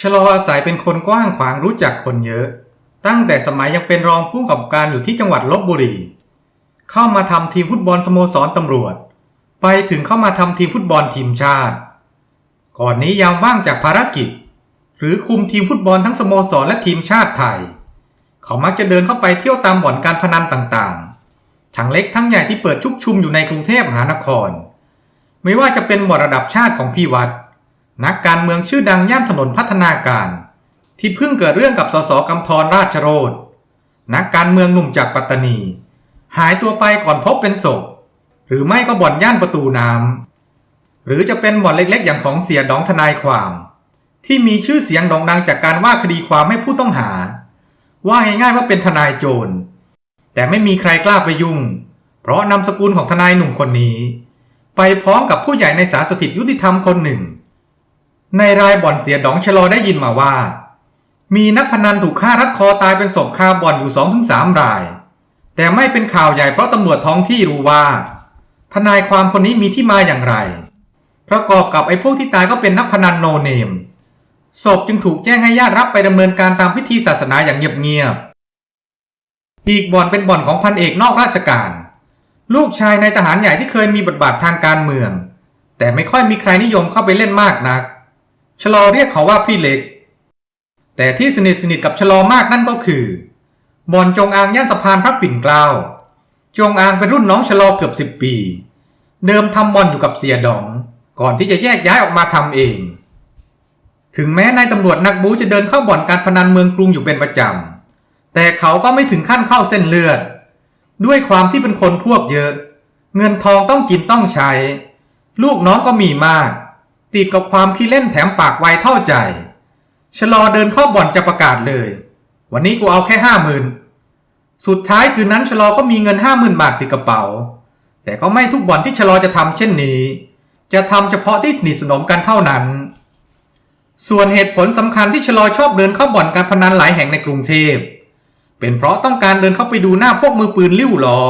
ชลออาศัยเป็นคนกว้างขวางรู้จักคนเยอะ ตั้งแต่สมัยยังเป็นรองผู้กำกับการอยู่ที่จังหวัดลบบุรี เข้ามาทำทีมฟุตบอลสโมสรตำรวจ ไปถึงเข้ามาทำทีมฟุตบอลทีมชาติ ก่อนนี้ยังว่างจากภารกิจ หรือคุมทีมฟุตบอลทั้งสโมสรและทีมชาติไทย เขามักจะเดินเข้าไปเที่ยวตามบ่อนการพนันต่างๆ ทั้งเล็กทั้งใหญ่ที่เปิดชุกชุมอยู่ในกรุงเทพมหานคร ไม่ว่าจะเป็นบ่อนระดับชาติของพี่วัด นักการเมืองชื่อดังย่านถนนพัฒนาการ ที่เพิ่งเกิดเรื่องกับสสกำธรราชโรธนักการเมืองหนุ่มจากปัตตานี หายตัวไปก่อนพบเป็นศพ หรือไม่ก็บ่อนย่านประตูน้ำหรือจะเป็นบ่อนเล็กๆ อย่างของเสียดองทนายความ ที่มีชื่อเสียงโด่งดังจากการว่าคดีความให้ผู้ต้องหา ว่าง่ายๆว่าเป็นทนายโจร แต่ไม่มีใครกล้าไปยุ่ง เพราะนามสกุลของทนายหนุ่มคนนี้ ไปพร้อมกับผู้ใหญ่ในศาลสถิตยุติธรรมคนหนึ่ง ในรายบ่อนเสียดองชะลอได้ยินมาว่า มีนักพนันถูกฆ่ารัดคอตายเป็นศพคาบ่อนอยู่สองถึงสามราย แต่ไม่เป็นข่าวใหญ่เพราะตำรวจท้องที่รู้ว่า ทนายความคนนี้มีที่มาอย่างไร ประกอบกับไอ้พวกที่ตายก็เป็นนักพนันโนเนมศพจึงถูกแจ้งให้ญาติรับไปดำเนินการตามพิธีศาสนาอย่างเงียบๆอีกบ่อนเป็นบ่อนของพันเอกนอกราชการ ลูกชายในทหารใหญ่ที่เคยมีบทบาททางการเมือง แต่ไม่ค่อยมีใครนิยมเข้าไปเล่นมากนัก ชลอเรียกเขาว่าพี่เล็ก แต่ที่สนิทสนิทกับชลอมากนั่นก็คือ บ่อนจงอางย่านสะพานพระปิ่นเกล้า จงอางเป็นรุ่นน้องชลอเกือบสิบปี เดิมทำบ่อนอยู่กับเสียดอง ก่อนที่จะแยกย้ายออกมาทำเอง ถึงแม้นายตำรวจนักบูจะเดินเข้าบ่อนการพนันเมืองกรุงอยู่เป็นประจำ แต่เขาก็ไม่ถึงขั้นเข้าเส้นเลือด ด้วยความที่เป็นคนพวกเยอะ เงินทองต้องกินต้องใช้ ลูกน้องก็มีมาก ติดกับความขี้เล่นแถมปากไวเท่าใจ ชะลอเดินเข้าบ่อนจะประกาศเลย วันนี้กูเอาแค่ห้าหมื่นสุดท้ายคืนนั้นชะลอก็มีเงินห้าหมื่นบาทติดกระเป๋า แต่ก็ไม่ทุกบ่อนที่ชะลอจะทำเช่นนี้ จะทำเฉพาะที่สนิทสนมกันเท่านั้น ส่วนเหตุผลสำคัญที่ชะลอชอบเดินเข้าบ่อนการพนันหลายแห่งในกรุงเทพ เป็นเพราะต้องการเดินเข้าไปดูหน้าพวกมือปืนลิ้วหลอ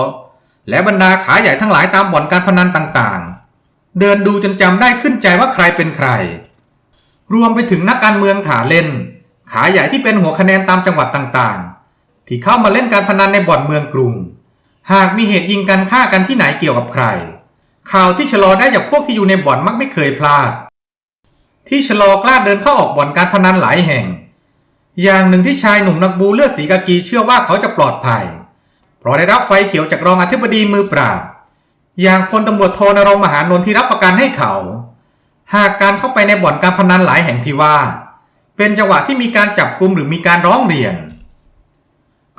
และบรรดาขาใหญ่ทั้งหลายตามบ่อนการพนันต่างๆ เดินดูจนจำได้ขึ้นใจว่าใครเป็นใคร รวมไปถึงนักการเมืองขาเล่น ขาใหญ่ที่เป็นหัวคะแนนตามจังหวัดต่างๆ ที่เข้ามาเล่นการพนันในบ่อนเมืองกรุง หากมีเหตุยิงกันฆ่ากันที่ไหนเกี่ยวกับใคร ข่าวที่ชะลอได้จากพวกที่อยู่ในบ่อนมักไม่เคยพลาด ที่ชะลอกล้าเดินเข้าออกบ่อนการพนันหลายแห่ง อย่างหนึ่งที่ชายหนุ่มนักบูเลือดสีกากีเชื่อว่าเขาจะปลอดภัย เพราะได้รับไฟเขียวจากรองอธิบดีมือปราบ อย่างพลตำรวจโทนรงมหานนท์ที่รับประกันให้เขา หากการเข้าไปในบ่อนการพนันหลายแห่งที่ว่า เป็นจังหวะที่มีการจับกลุ่มหรือมีการร้องเรียน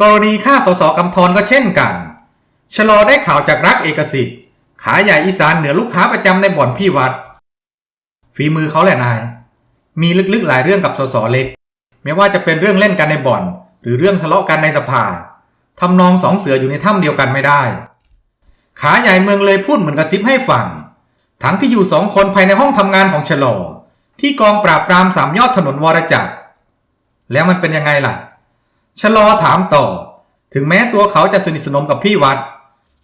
กรณีฆ่าสสกำธรก็เช่นกัน ชะลอได้ข่าวจากรักเอกสิทธิ์ ขาใหญ่อีสานเหนือลูกค้าประจำในบ่อนพี่วัด ฝีมือเขาแหละนาย มีลึกๆหลายเรื่องกับสสเล็ก ไม่ว่าจะเป็นเรื่องเล่นกันในบ่อน หรือเรื่องทะเลาะกันในสภาทำนองสองเสืออยู่ในถ้ำเดียวกันไม่ได้ ขาใหญ่เมืองเลยพูดเหมือนกระซิบให้ฟัง ทั้งที่อยู่สองคนภายในห้องทำงานของชะลอที่กองปราบปรามสามยอดถนนวรจักร แล้วมันเป็นยังไงล่ะ ชลอถามต่อ ถึงแม้ตัวเขาจะสนิทสนมกับพี่วัด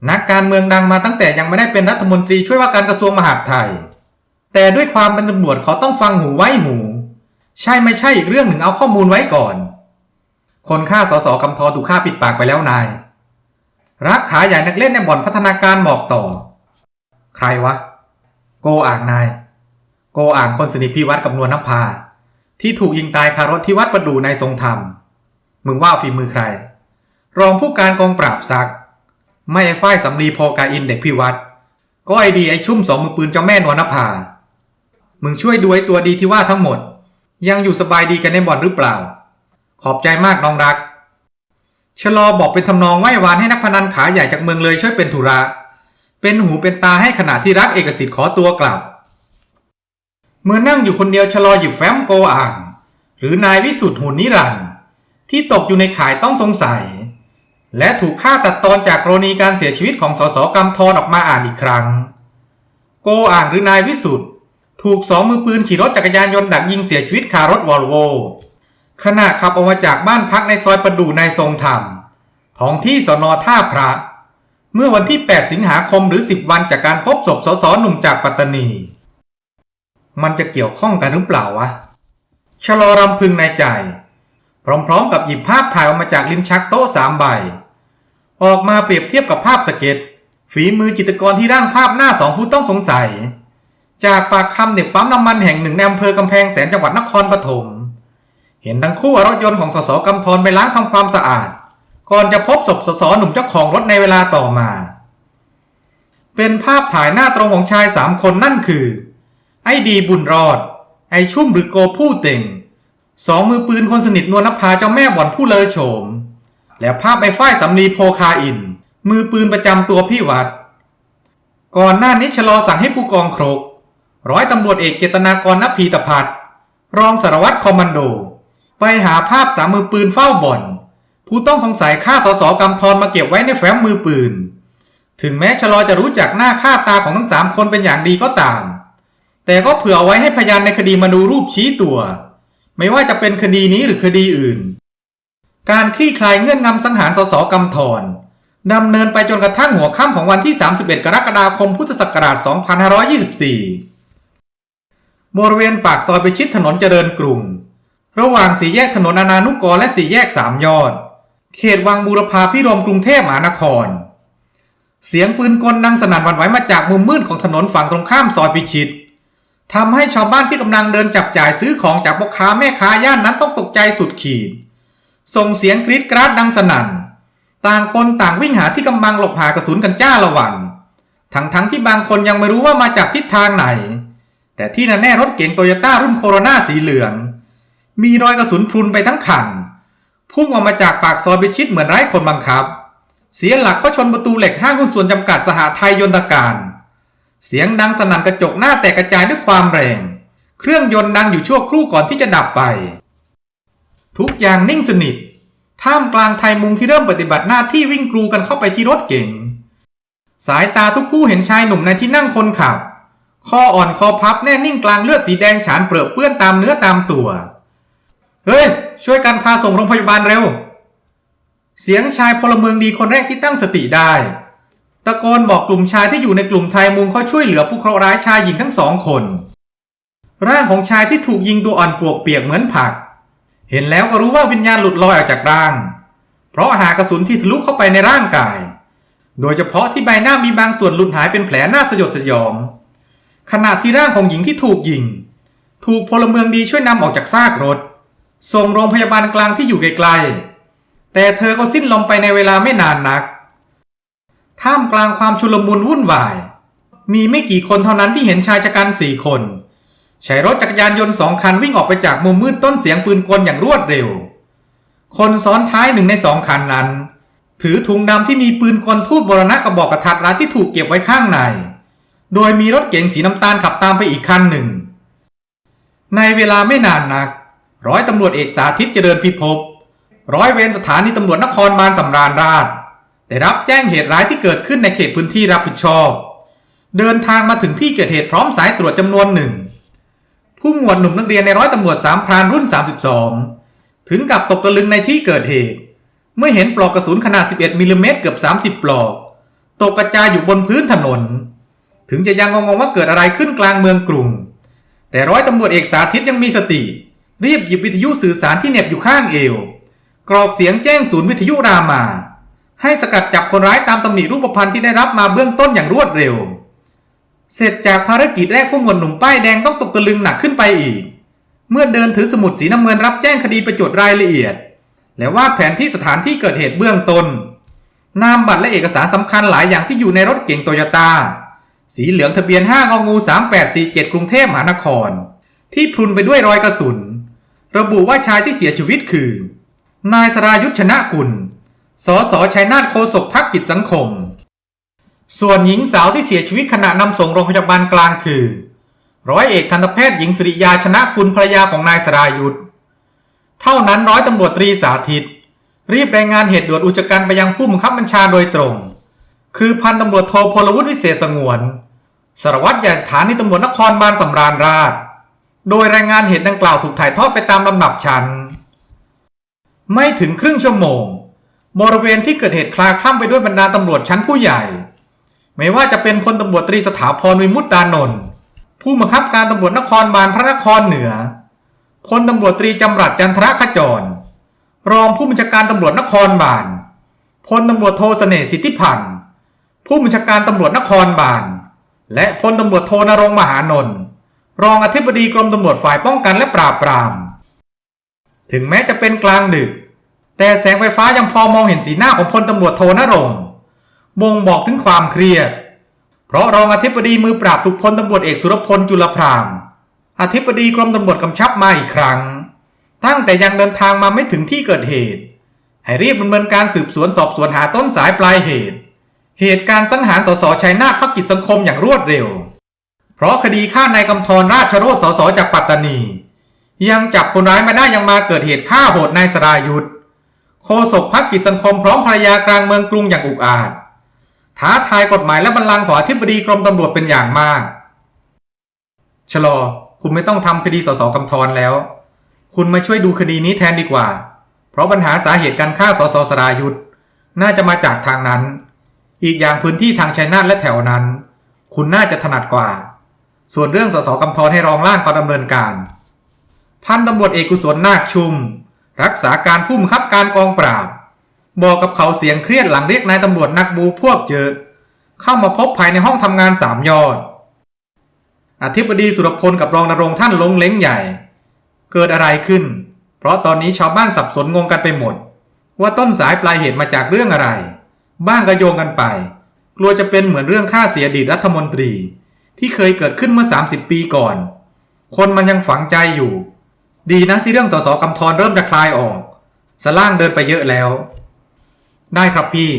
นักการเมืองดังมาตั้งแต่ยังไม่ได้เป็นรัฐมนตรีช่วยว่าการกระทรวงมหาดไทย แต่ด้วยความเป็นตำรวจเขาต้องฟังหูไว้หู ใช่ไม่ใช่อีกเรื่องหนึ่งเอาข้อมูลไว้ก่อน คนฆ่าสสกำธรถูกฆ่าปิดปากไปแล้วนาย รักขาใหญ่นักเล่นในบ่อนพัฒนาการบอกต่อ ใครวะ โกอ่างนาย โกอ่างคนสนิทพี่วัดกับนวลนภา ที่ถูกยิงตายคารถที่วัดประดูในทรงธรรม มึงว่าฝีมือใคร รองผู้การกองปราบซัก ไม่ไอ้ฝ้ายสำลีโพกาอินเด็กพี่วัดก็ไอดีไอชุ่มสองมือปืนเจ้าแม่นวลนภา มึงช่วยดูไอตัวดีที่ว่าทั้งหมด ยังอยู่สบายดีกันในบ่อนหรือเปล่า ขอบใจมากน้องรัก ชะลอบอกเป็นทำนองไหว้วานให้นักพนันขาใหญ่จากเมืองเลยช่วยเป็นธุระ เป็นหูเป็นตาให้ขณะที่รักเอกสิทธิ์ขอตัวกลับ เมื่อนั่งอยู่คนเดียวชะลอหยิบแฟ้มโกอ่าง หรือนายวิสุทธ์หุ่นนิรันด์ที่ตกอยู่ในข่ายต้องสงสัย และถูกฆ่าตัดตอนจากกรณีการเสียชีวิตของสสกำธรออกมาอ่านอีกครั้ง โกอ่างหรือนายวิสุทธ์ถูกสองมือปืนขี่รถจักรยานยนต์ดักยิงเสียชีวิตคารถวอลโว ขณะขับออกมาจากบ้านพักในซอยประดูในทรงธรรม ท้องที่สนท่าพระ เมื่อวันที่ 8 สิงหาคมหรือ 10 วันจากการพบศพสสหนุ่มจากปัตตานี มันจะเกี่ยวข้องกันหรือเปล่าวะชชะลอรำพึงในใจ พร้อมๆ กับหยิบภาพถ่ายออกมาจากลิ้นชักโต๊ะสามใบ ออกมาเปรียบเทียบกับภาพสเก็ต ฝีมือจิตรกรที่ร่างภาพหน้าสองผู้ต้องสงสัย จากปากคำเด็กปั๊มน้ำมันแห่งหนึ่งในอำเภอกำแพงแสนจังหวัดนครปฐม เห็นทั้งคู่รถยนต์ของสสกำธรไปล้างทำความสะอาด ก่อนจะพบศพสสหนุ่มเจ้าของรถในเวลาต่อมา เป็นภาพถ่ายหน้าตรงของชายสามคนนั่นคือ ไอ้ดีบุญรอด ไอ้ชุ่มหรือโกผู้เต่งสองมือปืนคนสนิทนวลนภาเจ้าแม่บ่อนผู้เลอโฉม และภาพไอ้ฝ้ายสำลีโพคาอิน มือปืนประจำตัวพี่วัด ก่อนหน้านี้ชะลอสั่งให้ผู้กองครก ร้อยตำรวจเอกเจตนากรนภีตพัฒรองสารวัตรคอมมานโด ไปหาภาพสามมือปืนเฝ้าบ่อน ผู้ต้องสงสัยฆ่าสสกำธรมาเก็บไว้ในแฟ้มมือปืน ถึงแม้ชะลอจะรู้จักหน้าค่าตาของทั้งสามคนเป็นอย่างดีก็ตาม แต่ก็เผื่ออไว้ให้พยานในคดีมาดูรูปชี้ตัว ไม่ว่าจะเป็นคดีนี้หรือคดีอื่น การคลี่คลายเงื่อนงำสังหารสสกำธรดำเนินไปจนกระทั่งหัวค่ำของวันที่ 31 กรกฎาคมพุทธศักราช 2524 บริเวณปากซอยไปชิดถนนเจริญกรุง ระหว่างสี่แยกถนนอนานุกรและสี่แยกสามยอด เขตวังบูรพาพิรมกรุงเทพมหานคร เสียงปืนกลดังสนั่นวันไหวมาจากมุมมืดของถนนฝั่งตรงข้ามซอยพิชิตทำให้ชาวบ้านที่กำลังเดินจับจ่ายซื้อของจากพ่อค้าแม่ค้าย่านนั้นต้องตกใจสุดขีด ส่งเสียงกรีดกราดดังสนั่น ต่างคนต่างวิ่งหาที่กำบังหลบหากระสุนกันจ้าละวัน ทั้งทั้งๆที่บางคนยังไม่รู้ว่ามาจากทิศทางไหน แต่ที่นแน่รถเก๋งโตโยต้ารุ่นโคโรนาสีเหลือง มีรอยกระสุนพรุนไปทั้งคัน พุ่งออกมาจากปากซอยไปชิดเหมือนไร้คนบังคับ เสียหลักเข้าชนประตูเหล็กห้างหุ้นส่วนจำกัดสหไทยยนตการ เสียงดังสนั่นกระจกหน้าแตกกระจายด้วยความแรง เครื่องยนต์ดังอยู่ชั่วครู่ก่อนที่จะดับไป ทุกอย่างนิ่งสนิท ท่ามกลางไทยมุงที่เริ่มปฏิบัติหน้าที่วิ่งกรูกันเข้าไปที่รถเก๋งสายตาทุกคู่เห็นชายหนุ่มในที่นั่งคนขับคออ่อนคอพับแน่นิ่งกลางเลือดสีแดงฉานเปรอะเปื้อนตามเนื้อตามตัว เฮ้ย ช่วยกันพาส่งโรงพยาบาลเร็ว เสียงชายพลเมืองดีคนแรกที่ตั้งสติได้ ตะโกนบอกกลุ่มชายที่อยู่ในกลุ่มไทยมุงเขาช่วยเหลือผู้เคราะห์ร้ายชายหญิงทั้งสองคน ร่างของชายที่ถูกยิงตัวอ่อนปวกเปียกเหมือนผัก เห็นแล้วก็รู้ว่าวิญญาณหลุดลอยออกจากร่าง เพราะหากระสุนที่ทะลุเข้าไปในร่างกาย โดยเฉพาะที่ใบหน้ามีบางส่วนหลุดหายเป็นแผลหน้าสยดสยอง ขณะที่ร่างของหญิงที่ถูกยิง ถูกพลเมืองดีช่วยนำออกจากซากรถ ส่งโรงพยาบาลกลางที่อยู่ไกลๆ แต่เธอก็สิ้นลมไปในเวลาไม่นานนัก ท่ามกลางความชุลมุนวุ่นวาย มีไม่กี่คนเท่านั้นที่เห็นชายชะกันสี่คน ใช้รถจักรยานยนต์สองคันวิ่งออกไปจากมุมมืดต้นเสียงปืนกลอย่างรวดเร็ว คนซ้อนท้ายหนึ่งในสองคันนั้น ถือถุงดำที่มีปืนกลทูตบรณะกระบอกกระทัดรัดที่ถูกเก็บไว้ข้างใน โดยมีรถเก๋งสีน้ำตาลขับตามไปอีกคันหนึ่ง ในเวลาไม่นานนัก ร้อยตำรวจเอกสาธิตเจริญพิภพร้อยเวรสถานีตำรวจนครบาลสำราญราชได้รับแจ้งเหตุร้ายที่เกิดขึ้นในเขตพื้นที่รับผิดชอบ เดินทางมาถึงที่เกิดเหตุพร้อมสายตรวจจำนวนหนึ่ง ผู้หมวดหนุ่มนักเรียนในร้อยตำรวจสามพรานรุ่น 32 ถึงกับตกตะลึงในที่เกิดเหตุ เมื่อเห็นปลอกกระสุนขนาด 11มิลลิเมตรเกือบ 30 ปลอก ตกกระจายอยู่บนพื้นถนน ถึงจะยังงงว่าเกิดอะไรขึ้นกลางเมืองกรุง แต่ร้อยตำรวจเอกสาธิตยังมีสติ รีบหยิบวิทยุสื่อสารที่เหน็บอยู่ข้างเอว กรอกเสียงแจ้งศูนย์วิทยุรามา ให้สกัดจับคนร้ายตามตำหนิรูปพรรณที่ได้รับมาเบื้องต้นอย่างรวดเร็ว เสร็จจากภารกิจแรกผู้หมวดหนุ่มป้ายแดงต้องตกตะลึงหนักขึ้นไปอีก เมื่อเดินถือสมุดสีน้ำเงินรับแจ้งคดีไปจดรายละเอียด และวาดแผนที่สถานที่เกิดเหตุเบื้องต้นนามบัตรและเอกสารสำคัญหลายอย่างที่อยู่ในรถเก๋งโตโยต้าสีเหลืองทะเบียน5งองู 3847 กรุงเทพมหานคร ที่พรุนไปด้วยรอยกระสุน ระบุว่าชายที่เสียชีวิตคือ นายสรายุทธชนะกุล สสชัยนาทโฆษกพักกิจสังคม ส่วนหญิงสาวที่เสียชีวิตขณะนำส่งโรงพยาบาลกลางคือ ร้อยเอกทันตแพทย์หญิงสิริยาชนะกุลภรรยาของนายสรายุทธเท่านั้นร้อยตำรวจตรีสาธิต รีบรายงานเหตุด่วนอุจการไปยังผู้บังคับบัญชาโดยตรง คือพันตำรวจโทพลวุฒิวิเศษสงวนสารวัตรใหญ่สถานีตำรวจนครบาลสำราญราช โดยรายงานเหตุดังกล่าวถูกถ่ายทอดไปตามลำดับชั้น ไม่ถึงครึ่งชั่วโมง บริเวณที่เกิดเหตุคลาคล่ำไปด้วยบรรดาตำรวจชั้นผู้ใหญ่ ไม่ว่าจะเป็นพลตำรวจตรีสถาพรวิมุตตานนท์ผู้บังคับการตำรวจนครบาลพระนครเหนือ พลตำรวจตรีจำรัดจันทรขจร รองผู้บัญชาการตำรวจนครบาล พลตำรวจโทเสน่ห์สิทธิพันธ์ ผู้บัญชาการตำรวจนครบาล และพลตำรวจโทนรงมหานนท์ รองอธิบดีกรมตำรวจฝ่ายป้องกันและปราบปราม ถึงแม้จะเป็นกลางดึก แต่แสงไฟฟ้ายังพอมองเห็นสีหน้าของพลตำรวจโทนรงค์บ่งบอกถึงความเครียด เพราะรองอธิบดีมือปราบถูกพลตำรวจเอกสุรพลจุลพรามอธิบดีกรมตำรวจกำชับมาอีกครั้ง ตั้งแต่ยังเดินทางมาไม่ถึงที่เกิดเหตุ ให้รีบดำเนินการสืบสวนสอบสวนหาต้นสายปลายเหตุ เหตุการณ์สังหารสสชัยนาทพักกิจสังคมอย่างรวดเร็ว เพราะคดีฆ่านายกำธรราชโรธสสจากปัตตานี ยังจับคนร้ายมาได้ยังมาเกิดเหตุฆ่าโหดนายสรายุทธโฆษกพักกิจสังคมพร้อมภรรยากลางเมืองกรุงอย่างอุกอาจท้าทายกฎหมายและบัลลังก์ของอธิบดีกรมตำรวจเป็นอย่างมาก ชะลอ คุณไม่ต้องทำคดีสสกำธรแล้ว คุณมาช่วยดูคดีนี้แทนดีกว่า เพราะปัญหาสาเหตุการฆ่าสสสรายุทธน่าจะมาจากทางนั้น อีกอย่างพื้นที่ทางชัยนาทและแถวนั้น คุณน่าจะถนัดกว่า ส่วนเรื่องสสกำธรให้รองล่างเขาดำเนินการ พันตำรวจเอกกุศลนาคชุม รักษาการผู้บังคับการกองปราบ บอกกับเขาเสียงเครียดหลังเรียกนายตำรวจนักบูพวกเยอะ เข้ามาพบภายในห้องทำงานสามยอด อธิบดีสุรพลกับรองนรงท่านลงเล้งใหญ่ เกิดอะไรขึ้น เพราะตอนนี้ชาวบ้านสับสนงงกันไปหมด ว่าต้นสายปลายเหตุมาจากเรื่องอะไร บ้างก็โยงกันไป กลัวจะเป็นเหมือนเรื่องฆ่าเสียดีตรัฐมนตรี ที่เคยเกิดขึ้นเมื่อ 30 ปีก่อน คนมันยังฝังใจอยู่ ดีนะที่เรื่องสสกำธรเริ่มจะคลายออก สล่างเดินไปเยอะแล้ว ได้ครับพี่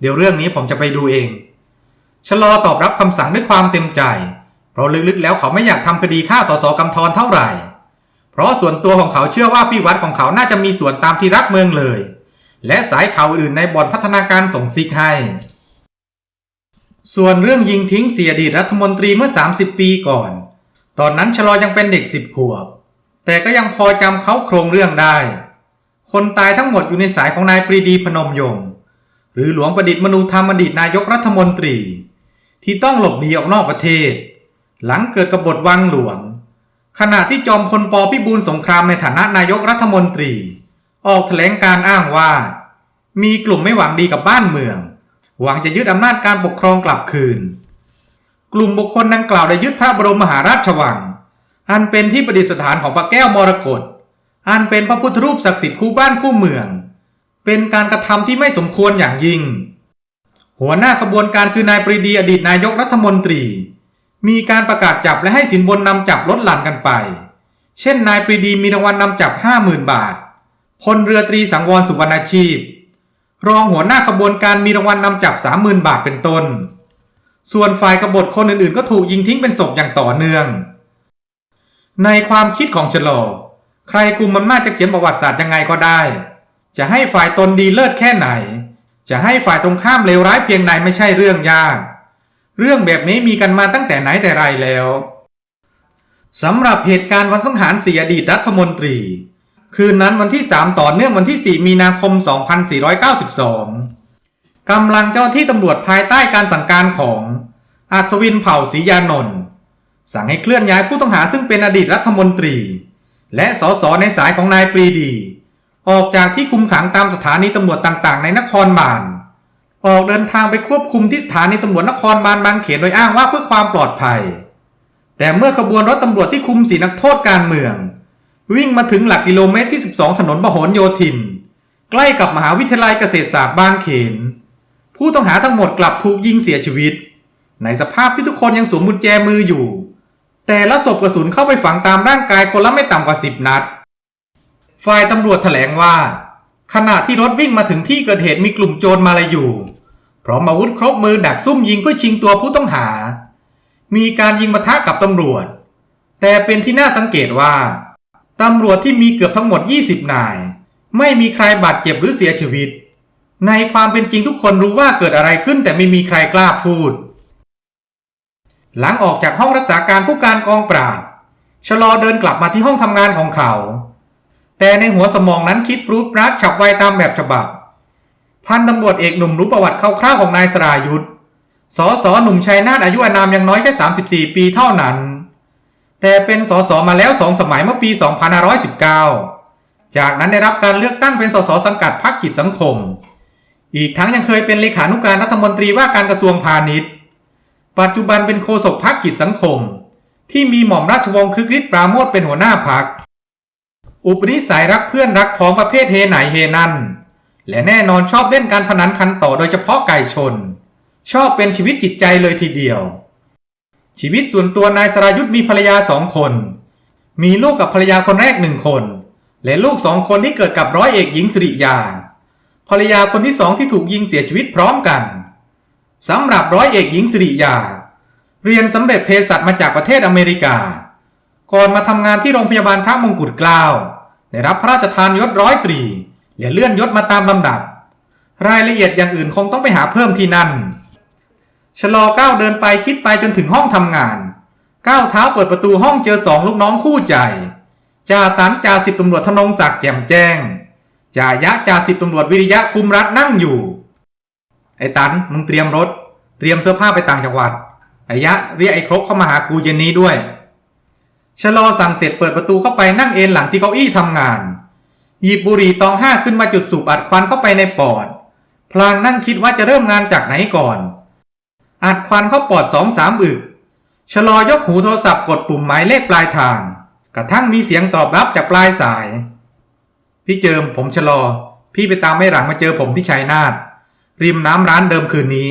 เดี๋ยวเรื่องนี้ผมจะไปดูเอง ชะลอตอบรับคำสั่งด้วยความเต็มใจ เพราะลึกๆแล้วเขาไม่อยากทำคดีฆ่าสสกำธรเท่าไหร่ เพราะส่วนตัวของเขาเชื่อว่าพี่วัดของเขาน่าจะมีส่วนตามที่รักเมืองเลย และสายข่าวอื่นในบ่อนพัฒนาการส่งซิกให้ ส่วนเรื่องยิงทิ้งเสียดีตรัฐมนตรีเมื่อ 30 ปีก่อน ตอนนั้นชลอยังเป็นเด็กสิบขวบ แต่ก็ยังพอจำเขาโครงเรื่องได้ คนตายทั้งหมดอยู่ในสายของนายปรีดีพนมยงค์หรือหลวงประดิษฐ์มนูธรรมอดีตนายกรัฐมนตรี ที่ต้องหลบหนีออกนอกประเทศ หลังเกิดกบฏวังหลวง ขณะที่จอมพลปพิบูลสงครามในฐานะนายกรัฐมนตรี ออกแถลงการอ้างว่า มีกลุ่มไม่หวังดีกับบ้านเมือง หวังจะยึดอำนาจการปกครองกลับคืน กลุ่มบุคคลดังกล่าวได้ยึดพระบรมมหาราชวัง อันเป็นที่ประดิษฐานของพระแก้วมรกตอันเป็นพระพุทธรูปศักดิ์สิทธิ์คู่บ้านคู่เมือง เป็นการกระทำที่ไม่สมควรอย่างยิ่ง หัวหน้าขบวนการคือนายปรีดีอดีตนายกรัฐมนตรี มีการประกาศจับและให้สินบนนำจับลดหลั่นกันไป เช่นนายปรีดีมีรางวัลนนำจับ 50,000 บาทพลเรือตรีสังวรสุวรรณชีพ รองหัวหน้าขบวนการมีรางวัลนนำจับ 30,000 บาทเป็นต้น ส่วนฝ่ายกบฏคนอื่นๆ ก็ถูกยิงทิ้งเป็นศพอย่างต่อเนื่อง ในความคิดของชะลอใครกลุ่มมันน่าจะเขียนประวัติศาสตร์ยังไงก็ได้ จะให้ฝ่ายตนดีเลิศแค่ไหน จะให้ฝ่ายตรงข้ามเลวร้ายเพียงใดไม่ใช่เรื่องยาก เรื่องแบบนี้มีกันมาตั้งแต่ไหนแต่ไรแล้วสำหรับเหตุการณ์วันสังหารเสียอดีตรัฐมนตรี คืนนั้นวันที่ 3 ต่อเนื่องวันที่ 4 มีนาคม 2492 กำลังเจ้าหน้าที่ตำรวจภายใต้การสั่งการของ อัศวินเผ่าศรียานนท์สั่งให้เคลื่อนย้ายผู้ต้องหาซึ่งเป็นอดีตรัฐมนตรี และสสในสายของนายปรีดี ออกจากที่คุมขังตามสถานีตำรวจต่างๆ ในนครบาลออกเดินทางไปควบคุมที่สถานีตำรวจนครบาลบางเขนโดยอ้างว่าเพื่อความปลอดภัย แต่เมื่อขบวนรถตำรวจที่คุมสีนักโทษการเมือง วิ่งมาถึงหลักกิโลเมตรที่ 12 ถนนพหลโยธิน ใกล้กับมหาวิทยาลัยเกษตรศาสตร์บางเขน ผู้ต้องหาทั้งหมดกลับถูกยิงเสียชีวิต ในสภาพที่ทุกคนยังสวมกุญแจมืออยู่ แต่ละศพกระสุนเข้าไปฝังตามร่างกายคนละไม่ต่ำกว่า 10 นัด ฝ่ายตำรวจแถลงว่า ขณะที่รถวิ่งมาถึงที่เกิดเหตุมีกลุ่มโจรมาลาอยู่พร้อมอาวุธครบมือดักซุ่มยิงเพื่อชิงตัวผู้ต้องหา มีการยิงปะทะกับตำรวจ แต่เป็นที่น่าสังเกตว่า ตำรวจที่มีเกือบทั้งหมด 20 นาย ไม่มีใครบาดเจ็บหรือเสียชีวิต ในความเป็นจริงทุกคนรู้ว่าเกิดอะไรขึ้นแต่ไม่มีใครกล้าพูด หลังออกจากห้องรักษาการผู้การกองปราบชะลอเดินกลับมาที่ห้องทำงานของเขา แต่ในหัวสมองนั้นคิดปรูดปราดฉับไวตามแบบฉบับ พันตำรวจเอกหนุ่มรู้ประวัติคร่าวๆของนายสรายุทธสอสอหนุ่มชัยนาทอายุอานามยังน้อยแค่ 34 ปีเท่านั้น แต่เป็นสสมาแล้วสองสมัยเมื่อปี 2519 จากนั้นได้รับการเลือกตั้งเป็นสสสังกัดพรรคกิจสังคม อีกทั้งยังเคยเป็นเลขานุการรัฐมนตรีว่าการกระทรวงพาณิชย์ ปัจจุบันเป็นโฆษกพรรคกิจสังคม ที่มีหม่อมราชวงศ์คึกฤทธิ์ปราโมทเป็นหัวหน้าพรรค อุปนิสัยรักเพื่อนรักพ้องประเภทเฮไหนเฮนั่น และแน่นอนชอบเล่นการพนันคันต่อโดยเฉพาะไก่ชน ชอบเป็นชีวิตจิตใจเลยทีเดียว ชีวิตส่วนตัวนายสรายุทธ์มีภรรยาสองคน มีลูกกับภรรยาคนแรกหนึ่งคน และลูกสองคนที่เกิดกับร้อยเอกหญิงสิริยา ภรรยาคนที่สองที่ถูกยิงเสียชีวิตพร้อมกันสำหรับร้อยเอกหญิงสิริยา เรียนสำเร็จเภสัชมาจากประเทศอเมริกา ก่อนมาทำงานที่โรงพยาบาลพระมงกุฎเกล้าได้รับพระราชทานยศร้อยตรีและเลื่อนยศมาตามลำดับ รายละเอียดอย่างอื่นคงต้องไปหาเพิ่มที่นั่น ชะลอก้าวเดินไปคิดไปจนถึงห้องทำงาน ก้าวเท้าเปิดประตูห้องเจอสองลูกน้องคู่ใจจ่าตันจ่าสิบตำรวจธนงศักดิ์แจ่มแจ้งจ่ายะจ่าสิบตำรวจวิริยะคุมรัฐนั่งอยู่ ไอ้ตันมึงเตรียมรถ เตรียมเสื้อผ้าไปต่างจังหวัดไอ้ยะเรียกไอ้ครกเข้ามาหากูเย็นนี้ด้วยชะลอสั่งเสร็จเปิดประตูเข้าไปนั่งเอนหลังที่เก้าอี้ทำงาน หยิบบุหรี่ตองห้าขึ้นมาจุดสูบอัดควันเข้าไปในปอด พลางนั่งคิดว่าจะเริ่มงานจากไหนก่อน อัดควันเข้าปอดสองสามอึกชะลอยกหูโทรศัพท์กดปุ่มหมายเลขปลายทาง กระทั่งมีเสียงตอบรับจากปลายสาย พี่เจิมผมชะลอ พี่ไปตามไม่หลังมาเจอผมที่ชัยนาทริมน้ำร้านเดิมคืนนี้